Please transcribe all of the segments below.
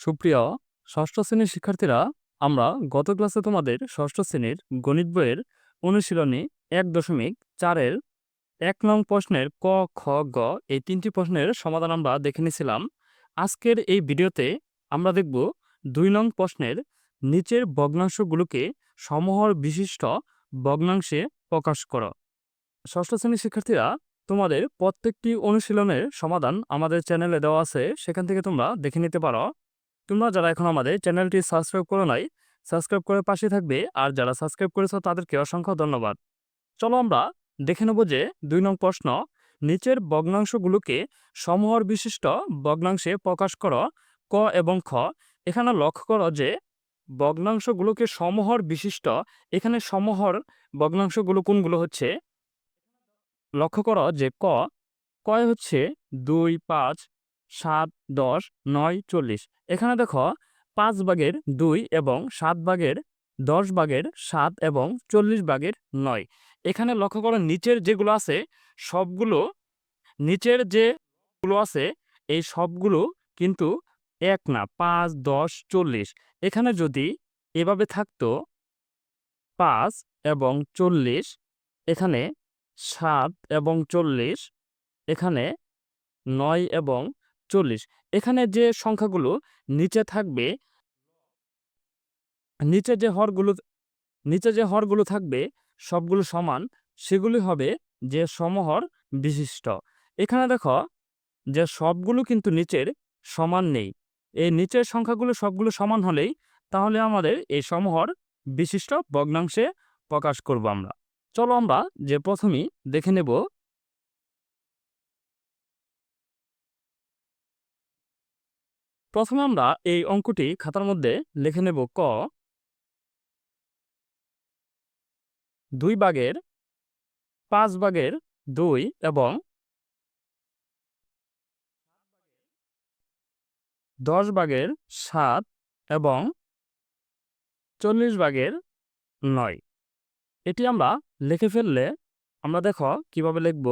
সুপ্রিয় ষষ্ঠ শ্রেণির শিক্ষার্থীরা, আমরা গত ক্লাসে তোমাদের ষষ্ঠ শ্রেণির গণিত বইয়ের অনুশীলনী এক দশমিক চারের এক নং প্রশ্নের ক, খ, গ এই তিনটি প্রশ্নের সমাধান আমরা দেখে নিয়েছিলাম। আজকের এই ভিডিওতে আমরা দেখব দুই নং প্রশ্নের নিচের ভগ্নাংশগুলোকে সমহর বিশিষ্ট ভগ্নাংশে প্রকাশ করো। ষষ্ঠ শ্রেণির শিক্ষার্থীরা, তোমাদের প্রত্যেকটি অনুশীলনের সমাধান আমাদের চ্যানেলে দেওয়া আছে, সেখান থেকে তোমরা দেখে নিতে পারো। তোমরা যারা এখন আমাদের চ্যানেলটি সাবস্ক্রাইব করো নাই সাবস্ক্রাইব করে পাশে থাকবে। আর যারা সাবস্ক্রাইব করেছ, তাদেরকে অসংখ্য ধন্যবাদ। চলো আমরা দেখে নেব যে দুই নং প্রশ্ন, নিচের ভগ্নাংশগুলোকে সমহর বিশিষ্ট ভগ্নাংশে প্রকাশ করো ক এবং খ। এখানে লক্ষ্য করো যে ভগ্নাংশগুলোকে সমহর বিশিষ্ট, এখানে সমহর ভগ্নাংশগুলো কোনগুলো হচ্ছে? লক্ষ্য করো যে ক, কয় হচ্ছে? দুই, পাঁচ সাত, দশ, নয়, চল্লিশ। এখানে দেখো, পাঁচ ভাগের দুই এবং সাত ভাগের দশ ভাগের সাত এবং চল্লিশ ভাগের নয়। এখানে লক্ষ্য করো, নিচের যেগুলো আছে, সবগুলো, নিচের যেগুলো আছে, এই সবগুলো কিন্তু এক না, পাঁচ, দশ, চল্লিশ। এখানে যদি এভাবে থাকতো, পাঁচ এবং চল্লিশ, এখানে সাত এবং চল্লিশ, এখানে নয় এবং চল্লিশ। এখানে যে সংখ্যাগুলো নিচে থাকবে, নিচে যে হরগুলো, নিচে যে হরগুলো থাকবে, সবগুলো সমান, সেগুলি হবে যে সমহর বিশিষ্ট। এখানে দেখো যে সবগুলো কিন্তু নিচের সমান নেই। এই নিচের সংখ্যাগুলো সবগুলো সমান হলেই তাহলে আমাদের এই সমহর বিশিষ্ট ভগ্নাংশে প্রকাশ করব আমরা। চলো আমরা যে প্রথমেই দেখে নেব প্রথমে আমরা এই অঙ্কটি খাতার মধ্যে লিখে নেব ক দুই ভাগের পাঁচ ভাগের দুই এবং দশ বাগের সাত এবং চল্লিশ ভাগের নয়। এটি আমরা লিখে ফেললে আমরা দেখো কীভাবে লিখব।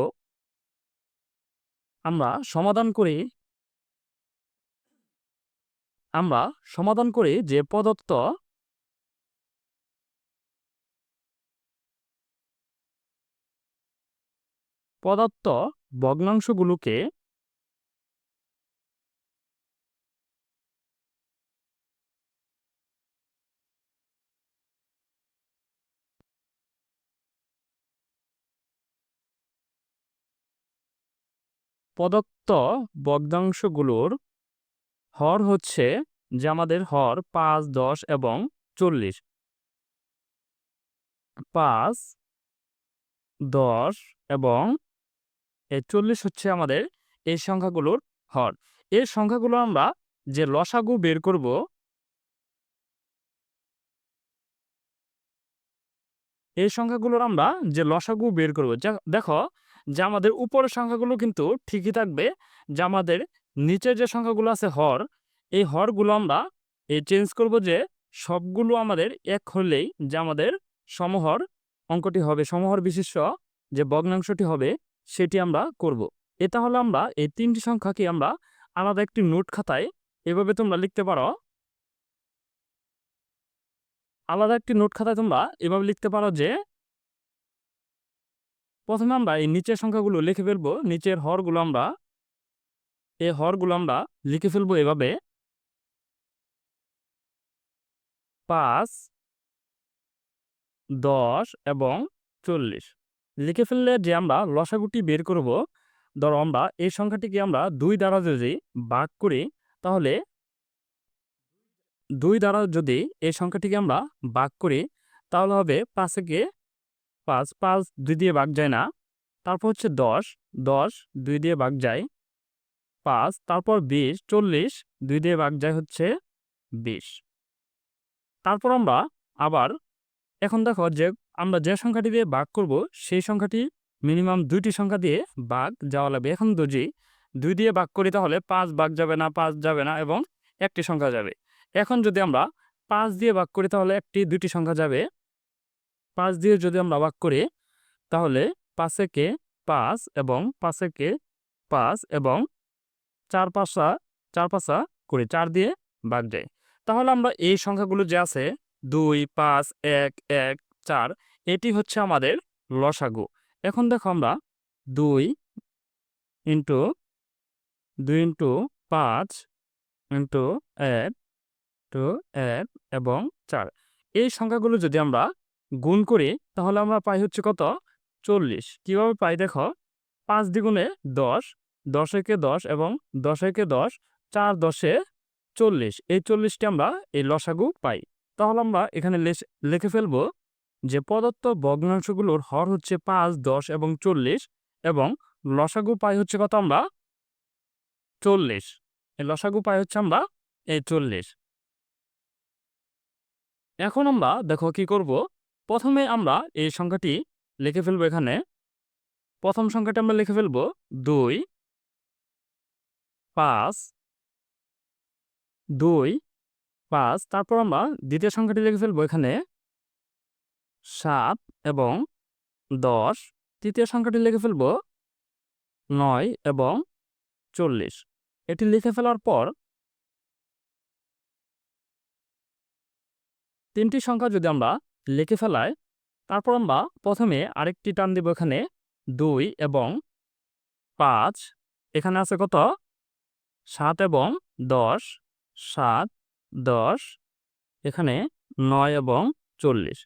আমরা সমাধান করি আমরা সমাধান করি যে প্রদত্ত প্রদত্ত ভগ্নাংশগুলোকে প্রদত্ত ভগ্নাংশগুলোর হর হচ্ছে যে আমাদের হর পাঁচ, দশ এবং চল্লিশ। পাঁচ, দশ এবং চল্লিশ হচ্ছে আমাদের এই সংখ্যাগুলোর হর। এই সংখ্যাগুলো আমরা যে লসাগু বের করব, এই সংখ্যাগুলোর আমরা যে লসাগু বের করব দেখো যে আমাদের উপরের সংখ্যাগুলো কিন্তু ঠিকই থাকবে, যে আমাদের নিচের যে সংখ্যাগুলো আছে হর, এই হরগুলো আমরা, এই চেঞ্জ করব যে সবগুলো আমাদের এক হলেই যে আমাদের সমহর অঙ্কটি হবে, সমহর বিশিষ্ট যে ভগ্নাংশটি হবে, সেটি আমরা করব। এটা হলো আমরা এই তিনটি সংখ্যাকে আমরা আলাদা একটি নোট খাতায় এভাবে তোমরা লিখতে পারো আলাদা একটি নোট খাতায় তোমরা এভাবে লিখতে পারো যে প্রথমে আমরা এই নিচের সংখ্যাগুলো লিখে ফেলব, নিচের হরগুলো আমরা এই হরগুলো আমরা লিখে ফেলব এভাবে। পাঁচ, দশ এবং চল্লিশ। লিখে ফেললে যে আমরা লসাগুটি বের করব, ধরো আমরা এই সংখ্যাটিকে আমরা দুই দ্বারা যদি ভাগ করি, তাহলে দুই দ্বারা যদি এই সংখ্যাটিকে আমরা ভাগ করি, তাহলে হবে পাঁচেকে পাঁচ পাঁচ দুই দিয়ে ভাগ যায় না। তারপর হচ্ছে দশ দশ দুই দিয়ে ভাগ যায়। পাঁচ, তারপর বিশ, চল্লিশ, দুই দিয়ে ভাগ যায় হচ্ছে বিশ। তারপর আমরা আবার, এখন দেখো যে আমরা যে সংখ্যাটি দিয়ে ভাগ করব, সেই সংখ্যাটি মিনিমাম দুইটি সংখ্যা দিয়ে ভাগ যাওয়া লাগবে। এখন দুজি দুই দিয়ে ভাগ করি তাহলে পাঁচ ভাগ যাবে না, পাঁচ যাবে না এবং একটি সংখ্যা যাবে। এখন যদি আমরা পাঁচ দিয়ে ভাগ করি তাহলে একটি, দুইটি সংখ্যা যাবে। পাঁচ দিয়ে যদি আমরা ভাগ করি তাহলে পাঁচে কে পাঁচ এবং পাঁচে কে পাঁচ এবং চার পাঁচা চার পাঁচা করি চার দিয়ে ভাগ যায় তাহলে আমরা এই সংখ্যাগুলো যে আছে, দুই, পাঁচ, এক এক, চার, এটি হচ্ছে আমাদের লসাগু। এখন দেখো আমরা দুই ইন্টু দুই ইন্টু পাঁচ ইন্টু এক টু এক এবং চার। এই সংখ্যাগুলো যদি আমরা গুণ করি, তাহলে আমরা পাই হচ্ছে কত? চল্লিশ। কীভাবে পাই দেখো? পাঁচ দ্বিগুণে দশ দশ একে দশ এবং দশ একে দশ, চার দশে চল্লিশ। এই চল্লিশটি আমরা এই লসাগু পাই। তাহলে আমরা এখানে লিখে ফেলব যে প্রদত্ত ভগ্নাংশগুলোর হর হচ্ছে পাঁচ, দশ এবং চল্লিশ এবং লসাগু পাই হচ্ছে কত আমরা? চল্লিশ। এই লসাগু পাই হচ্ছে আমরা এই চল্লিশ। এখন আমরা দেখো কি করব? প্রথমে আমরা এই সংখ্যাটি লিখে ফেলব এখানে। প্রথম সংখ্যাটি আমরা লিখে ফেলব দুই। পাঁচ, দুই, পাঁচ, তারপর আমরা দ্বিতীয় সংখ্যাটি লিখে ফেলব এখানে। সাত এবং দশ, তৃতীয় সংখ্যাটি লিখে ফেলব নয় এবং চল্লিশ। এটি লিখে ফেলার পর তিনটি সংখ্যা যদি আমরা লিখে ফেলাই, তারপর আমরা প্রথমে আরেকটি টান দিব এখানে। দুই এবং পাঁচ, এখানে আছে কত? সাত এবং দশ, সাত, দশ, এখানে নয় এবং চল্লিশ।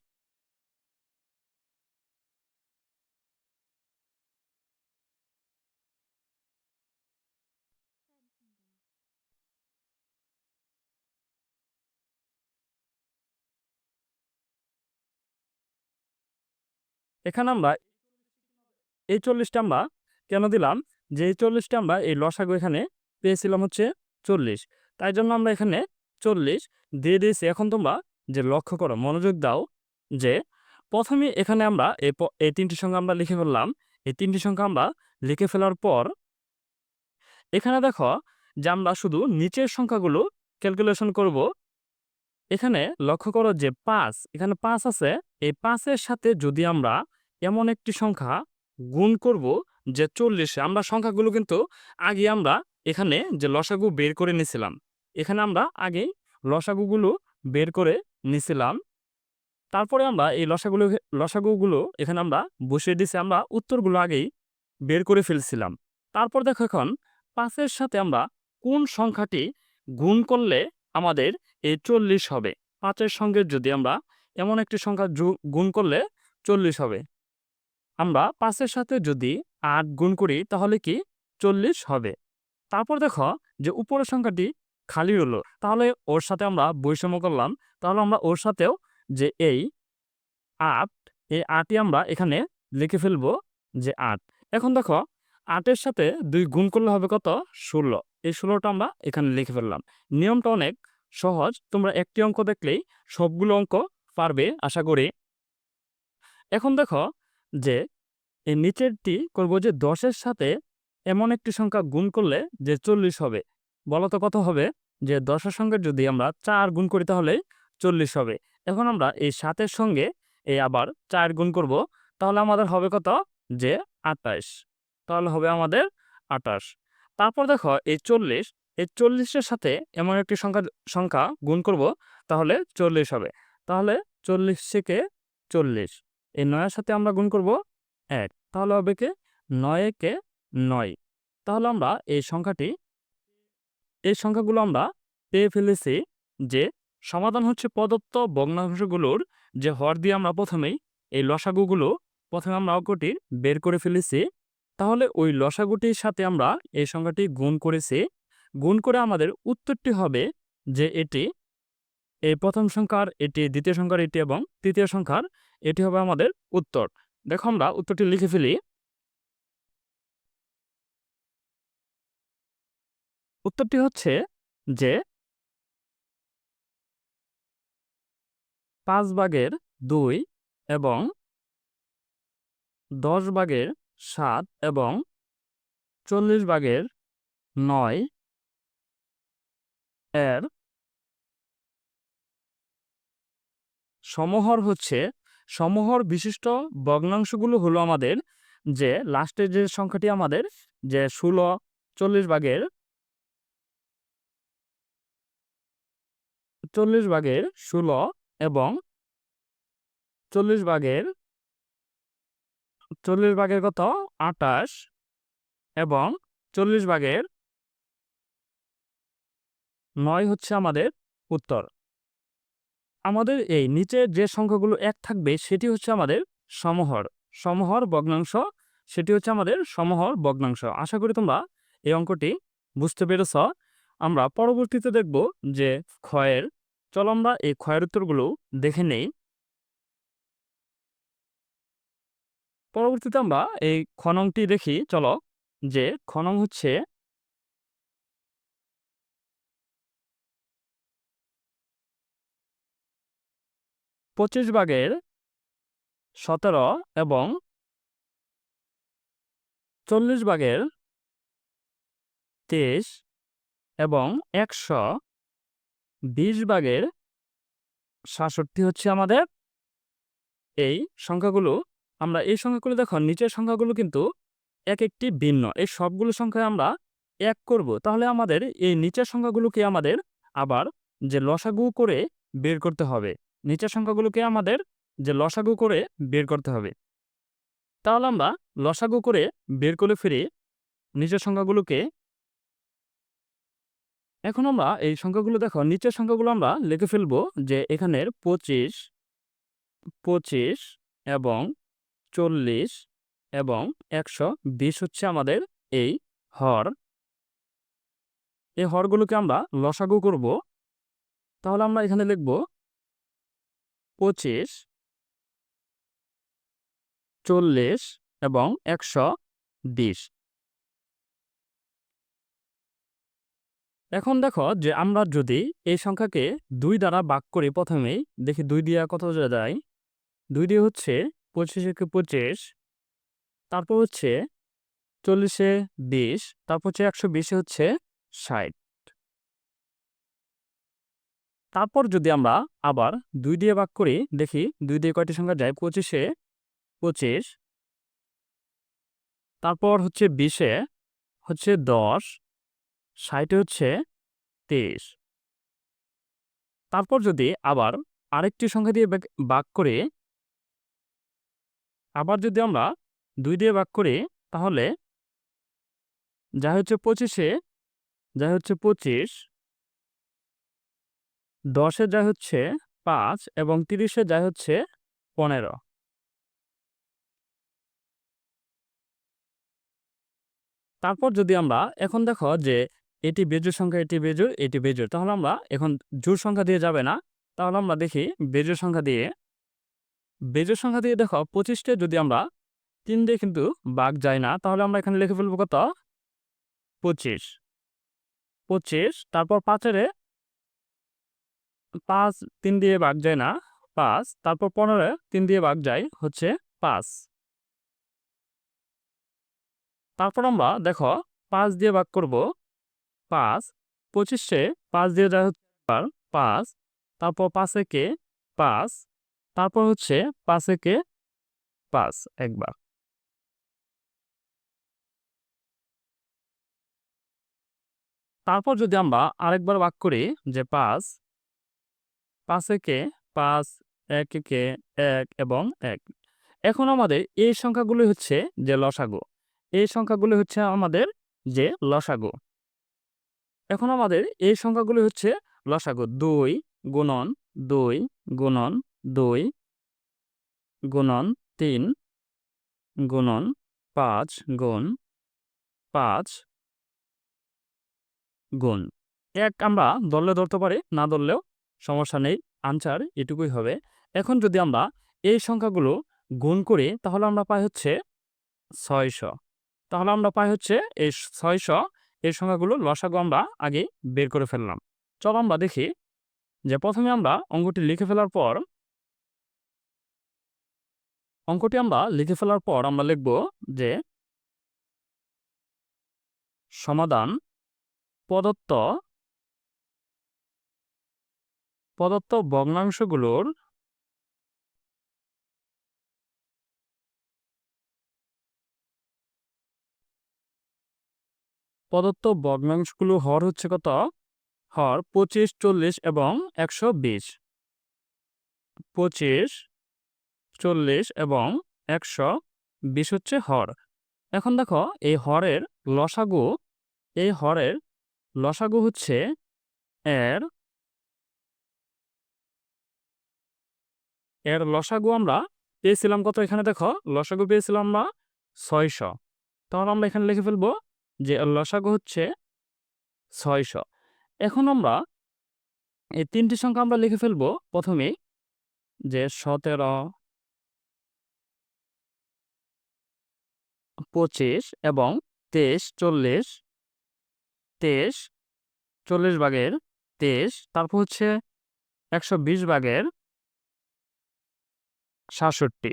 এখানে আমরা এই চল্লিশটা আমরা কেন দিলাম? যে এই চল্লিশটা আমরা এই লসাগু এখানে পেয়েছিলাম হচ্ছে চল্লিশ। তাই জন্য আমরা এখানে চল্লিশ দিয়ে দিয়েছি। এখন তোমরা যে লক্ষ্য করো, মনোযোগ দাও যে প্রথমে এখানে আমরা এই তিনটি সংখ্যা আমরা লিখে ফেললাম। এই তিনটি সংখ্যা আমরা লিখে ফেলার পর এখানে দেখো যে আমরা শুধু নিচের সংখ্যাগুলো ক্যালকুলেশন করব। এখানে লক্ষ্য করো যে পাঁচ, এখানে পাঁচ আছে। এই পাঁচের সাথে যদি আমরা এমন একটি সংখ্যা গুণ করব যে চল্লিশে, আমরা সংখ্যাগুলো কিন্তু আগে আমরা এখানে যে লসাগু বের করে নিছিলাম, এখানে আমরা আগে লসাগুগুলো বের করে নিছিলাম। তারপরে আমরা এই লসাগুলো, লসাগুগুলো এখানে আমরা বসিয়ে দিছি, আমরা উত্তরগুলো আগেই বের করে ফেলছিলাম। তারপর দেখো এখন পাঁচের সাথে আমরা কোন সংখ্যাটি গুণ করলে আমাদের এই চল্লিশ হবে? পাঁচের সঙ্গে যদি আমরা এমন একটি সংখ্যা গুণ করলে চল্লিশ হবে। আমরা পাঁচের সাথে যদি আট গুণ করি তাহলে কি চল্লিশ হবে? তারপর দেখো যে উপরের সংখ্যাটি খালি হলো, তাহলে ওর সাথে আমরা বৈষম্য করলাম, তাহলে আমরা ওর সাথেও যে এই আট, এই আটই আমরা এখানে লিখে ফেলব যে আট। এখন দেখো আটের সাথে দুই গুণ করলে হবে কত? ষোলো। এই ষোলোটা আমরা এখানে লিখে ফেললাম। নিয়মটা অনেক সহজ, তোমরা একটি অঙ্ক দেখলেই সবগুলো অঙ্ক পারবে, আশা করি। এখন দেখো যে এই নিচেরটি করব যে দশের সাথে এমন একটি সংখ্যা গুণ করলে যে চল্লিশ হবে। বলতো কত হবে? যে দশের সঙ্গে যদি আমরা চার গুণ করি তাহলে চল্লিশ হবে। এখন আমরা এই সাতের সঙ্গে এই আবার চার গুণ করব, তাহলে আমাদের হবে কত? যে আটাইশ তাহলে হবে আমাদের আটাশ তারপর দেখো, এই চল্লিশ, এই চল্লিশের সাথে এমন একটি সংখ্যা সংখ্যা গুণ করব, তাহলে চল্লিশ হবে। তাহলে চল্লিশ থেকে চল্লিশ, এই নয়ের সাথে আমরা গুণ করব এক। তাহলে হবে কে? নয় কে নয়। তাহলে আমরা এই সংখ্যাটি, এই সংখ্যাগুলো আমরা পেয়ে ফেলেছি যে সমাধান হচ্ছে প্রদত্ত ভগ্নাংশগুলোর যে হর দিয়ে আমরা প্রথমেই এই লসাগুগুলো প্রথমে আমরা অঙ্কটি বের করে ফেলেছি। তাহলে ওই লসাগুটির সাথে আমরা এই সংখ্যাটি গুণ করেছি। গুণ করে আমাদের উত্তরটি হবে যে এটি, এই প্রথম সংখ্যার এটি, দ্বিতীয় সংখ্যার এটি এবং তৃতীয় সংখ্যার এটি হবে আমাদের উত্তর। দেখো আমরা উত্তরটি লিখে ফেলি। উত্তরটি হচ্ছে যে পাঁচ ভাগের দুই এবং দশ ভাগের সাত এবং চল্লিশ ভাগের নয় এর সমহর হচ্ছে, সমহর বিশিষ্ট ভগ্নাংশগুলো হলো আমাদের যে লাস্টের যে সংখ্যাটি আমাদের যে ষোলো, চল্লিশ ভাগের চল্লিশ ভাগের ষোলো এবং চল্লিশ ভাগের চল্লিশ ভাগের কত? আটাশ এবং চল্লিশ ভাগের নয় হচ্ছে আমাদের উত্তর। আমাদের এই নিচে যে সংখ্যাগুলো এক থাকবে, সেটি হচ্ছে আমাদের সমহর। সমহর ভগ্নাংশ, সেটি হচ্ছে আমাদের সমহর ভগ্নাংশ। আশা করি তোমরা এই অঙ্কটি বুঝতে পেরেছ। আমরা পরবর্তীতে দেখব যে ক্ষয়ের চলো আমরা এই ক্ষয়ের উত্তরগুলো দেখে নেই। পরবর্তীতে আমরা এই খনংটি দেখি, চলো, যে খনং হচ্ছে পঁচিশ ভাগের সতেরো এবং চল্লিশ ভাগের তেইশ এবং একশো বিশ ভাগের সাতষট্টি হচ্ছে আমাদের এই সংখ্যাগুলো। আমরা এই সংখ্যাগুলো দেখো, নিচের সংখ্যাগুলো কিন্তু এক একটি ভিন্ন। এই সবগুলো সংখ্যায় আমরা এক করব। তাহলে আমাদের এই নিচের সংখ্যাগুলোকে আমাদের আবার যে লসাগু করে বের করতে হবে, নিচের সংখ্যাগুলোকে আমাদের যে লসাগু করে বের করতে হবে। তাহলে আমরা লসাগু করে বের করে ফিরে নিচের সংখ্যাগুলোকে এখন আমরা এই সংখ্যাগুলো দেখো, নিচের সংখ্যাগুলো আমরা লিখে ফেলব যে এখানের পঁচিশ পঁচিশ এবং চল্লিশ এবং একশো বিশ হচ্ছে আমাদের এই হর। এই হরগুলোকে আমরা লসাগু করব। তাহলে আমরা এখানে লিখব পঁচিশ, চল্লিশ এবং একশো বিশ। এখন দেখো যে আমরা যদি এই সংখ্যাকে দুই দ্বারা ভাগ করি প্রথমেই, দেখি দুই দিয়ে কত যায়? দুই দিয়ে হচ্ছে পঁচিশে পঁচিশ, তারপর হচ্ছে চল্লিশে বিশ, তারপর হচ্ছে একশো বিশে হচ্ছে ষাট। তারপর যদি আমরা আবার দুই দিয়ে ভাগ করি, দেখি দুই দিয়ে কয়টি সংখ্যা যায়? পঁচিশে পঁচিশ, তারপর হচ্ছে বিশে হচ্ছে দশ ষাটে হচ্ছে তেইশ। তারপর যদি আবার আরেকটি সংখ্যা দিয়ে ভাগ করে, আবার যদি আমরা দুই দিয়ে ভাগ করি, তাহলে যা হচ্ছে পঁচিশে, যা হচ্ছে পঁচিশ, দশে যা হচ্ছে পাঁচ এবং তিরিশে যা হচ্ছে পনেরো। তারপর যদি আমরা এখন দেখো যে এটি বেজোর সংখ্যা, এটি বেজোর এটি বেজোর তাহলে আমরা এখন জোর সংখ্যা দিয়ে যাবে না। তাহলে আমরা দেখি বেজোর সংখ্যা দিয়ে বেজোর সংখ্যা দিয়ে দেখো পঁচিশটা যদি আমরা তিন দিয়ে কিন্তু বাঘ যায় না, তাহলে আমরা এখানে লিখে ফেলব কত? পঁচিশ। পঁচিশ, তারপর পাঁচেরে পাঁচ তিন দিয়ে বাঘ যায় না, পাঁচ, তারপর পনেরো তিন দিয়ে বাঘ যায় হচ্ছে পাঁচ। তারপর আমরা দেখো পাঁচ দিয়ে ভাগ করব পাঁচ, পঁচিশে পাঁচ দিয়ে যায় পাঁচ, তারপর পাঁচ একে পাঁচ, তারপর হচ্ছে পাঁচ একে পাঁচ একবার। তারপর যদি আমরা আরেকবার ভাগ করি যে পাঁচ পাঁচ একে পাঁচ এক একে এক এবং এক। এখন আমাদের এই সংখ্যাগুলি হচ্ছে যে লসাগু। এই সংখ্যাগুলি হচ্ছে আমাদের যে লসাগু। এখন আমাদের এই সংখ্যাগুলি হচ্ছে লসাগু দুই গুণন দুই গুণন দুই গুণন তিন গুণন পাঁচ গুণ পাঁচ গুণ। এক আমরা দললে ধরতে পারি, না ধরলেও সমস্যা নেই আনসার এটুকুই হবে। এখন যদি আমরা এই সংখ্যাগুলো গুণ করি, তাহলে আমরা পাই হচ্ছে ছয়শো। তাহলে আমরা পাই হচ্ছে এই ছয়শো এই সংখ্যাগুলো লসাগু আমরা আগে বের করে ফেললাম। চল আমরা দেখি যে প্রথমে আমরা অঙ্কটি লিখে ফেলার পর অঙ্কটি আমরা লিখে ফেলার পর আমরা লিখব যে সমাধান প্রদত্ত প্রদত্ত ভগ্নাংশগুলোর প্রদত্ত ভগ্নাংশগুলো হর হচ্ছে কত? হর পঁচিশ, চল্লিশ এবং একশো বিশ। পঁচিশ, চল্লিশ এবং একশো বিশ হচ্ছে হর। এখন দেখো, এই হরের লসাগু, এই হরের লসাগু হচ্ছে এর এর লসাগু আমরা পেয়েছিলাম কত এখানে দেখো? লসাগু পেয়েছিলাম আমরা ছয়শো। তাহলে আমরা এখানে লিখে ফেলব যে লসাগু হচ্ছে ছয়শো। এখন আমরা এই তিনটি সংখ্যা আমরা লিখে ফেলব। প্রথমে যে সতেরো, পঁচিশ এবং তেইশ, চল্লিশ তেইশ, চল্লিশ ভাগের তেইশ, তারপর হচ্ছে একশো বিশ ভাগের সাতষট্টি।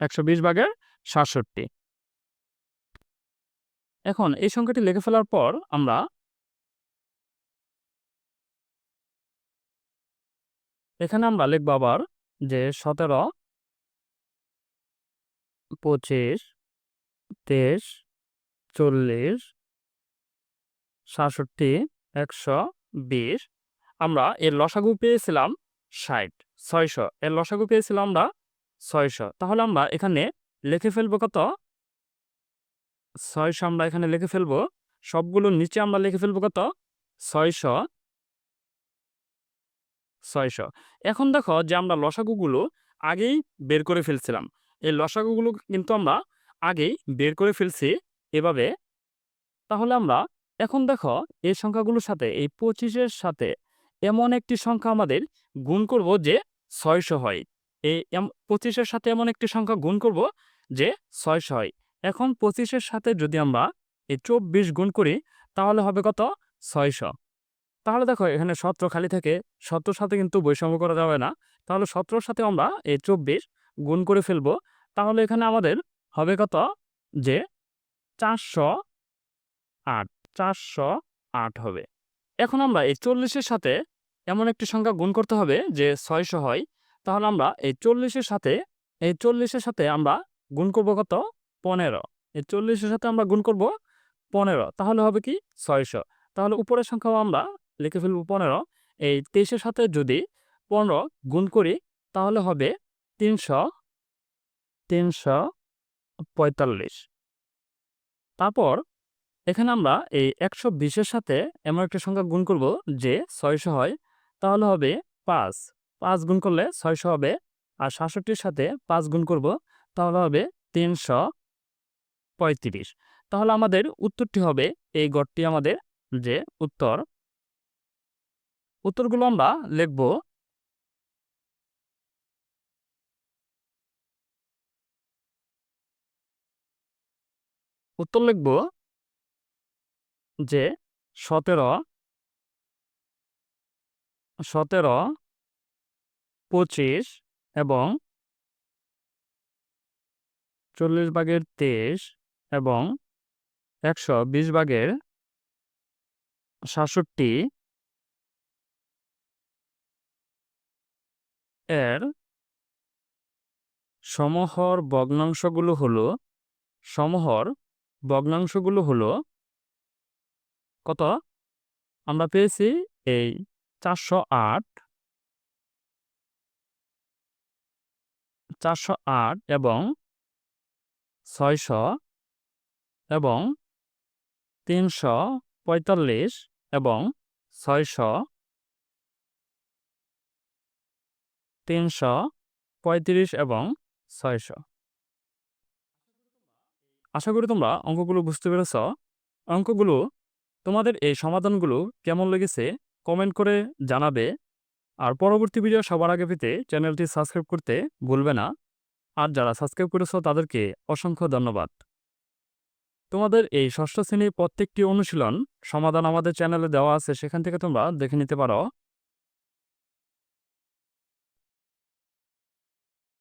একশো বিশ ভাগের সাতষট্টি। এখন এই সংখ্যাটি লিখে ফেলার পর আমরা এখানে আমরা লিখব আবার যে সতেরো, পঁচিশ, তেইশ, চল্লিশ, সাতষট্টি, একশো, বিশ। আমরা এর লসাগু পেয়েছিলাম ষাট, ছয়শো। এর লসাগু পেয়েছিলাম আমরা ছয়শো। তাহলে আমরা এখানে লিখে ফেলব কত? ছয়শো আমরা এখানে লিখে ফেলব। সবগুলোর নিচে আমরা লিখে ফেলব কত? ছয়শো ছয়শো এখন দেখো যে আমরা লসাগুগুলো আগেই বের করে ফেলছিলাম। এই লসাগুগুলো কিন্তু আমরা আগেই বের করে ফেলছি এভাবে। তাহলে আমরা এখন দেখো এই সংখ্যাগুলোর সাথে, এই পঁচিশের সাথে এমন একটি সংখ্যা আমাদের গুণ করব যে ছয়শো হয়। এই পঁচিশের সাথে এমন একটি সংখ্যা গুণ করব যে ছয়শো হয়। এখন পঁচিশের সাথে যদি আমরা এই চব্বিশ গুণ করি, তাহলে হবে কত? ছয়শো। তাহলে দেখো, এখানে সতেরো খালি থেকে, সতেরোর সাথে কিন্তু বৈষম্য করা যাবে না। তাহলে সতেরোর সাথে আমরা এই চব্বিশ গুণ করে ফেলব। তাহলে এখানে আমাদের হবে কত? যে চারশো আট চারশো আট হবে। এখন আমরা এই চল্লিশের সাথে এমন একটি সংখ্যা গুণ করতে হবে যে ছয়শো হয়। তাহলে আমরা এই চল্লিশের সাথে, এই চল্লিশের সাথে আমরা গুণ করব কত? পনেরো। এই চল্লিশের সাথে আমরা গুণ করব পনেরো, তাহলে হবে কি ছয়শো। তাহলে উপরের সংখ্যাও আমরা লিখে ফেলব পনেরো। এই তেইশের সাথে যদি পনেরো গুণ করি, তাহলে হবে তিনশো তিনশো পঁয়তাল্লিশ। তারপর এখানে আমরা এই একশো বিশের সাথে এমন একটা সংখ্যা গুণ করব যে ছয়শো হয়, তাহলে হবে পাঁচ। পাঁচ গুণ করলে ছয়শো হবে, আর সাতষট্টির সাথে পাঁচ গুণ করব, তাহলে হবে তিনশো পঁয়ত্রিশ। তাহলে আমাদের উত্তরটি হবে, এই গড়টি আমাদের যে উত্তর, উত্তরগুলো আমরা লিখব উত্তর লিখব যে সতেরো সতেরো, পঁচিশ এবং চল্লিশ ভাগের তেইশ এবং একশো বিশ ভাগের সাতষট্টি এর সমহর ভগ্নাংশগুলো হলো, সমহর ভগ্নাংশগুলো হলো কত? আমরা পেয়েছি এই চারশো আট। চারশো আট এবং ছয়শো এবং তিনশো পঁয়তাল্লিশ এবং ছয়শো, তিনশো পঁয়ত্রিশ এবং ছয়শো। আশা করি তোমরা অঙ্কগুলো বুঝতে পেরেছ। অঙ্কগুলো, তোমাদের এই সমাধানগুলো কেমন লেগেছে কমেন্ট করে জানাবে। আর পরবর্তী ভিডিও সবার আগে পেতে চ্যানেলটি সাবস্ক্রাইব করতে ভুলবে না। আর যারা সাবস্ক্রাইব করেছ তাদেরকে অসংখ্য ধন্যবাদ। তোমাদের এই ষষ্ঠ শ্রেণির প্রত্যেকটি অনুশীলন সমাধান আমাদের চ্যানেলে দেওয়া আছে, সেখান থেকে তোমরা দেখে নিতে পারো।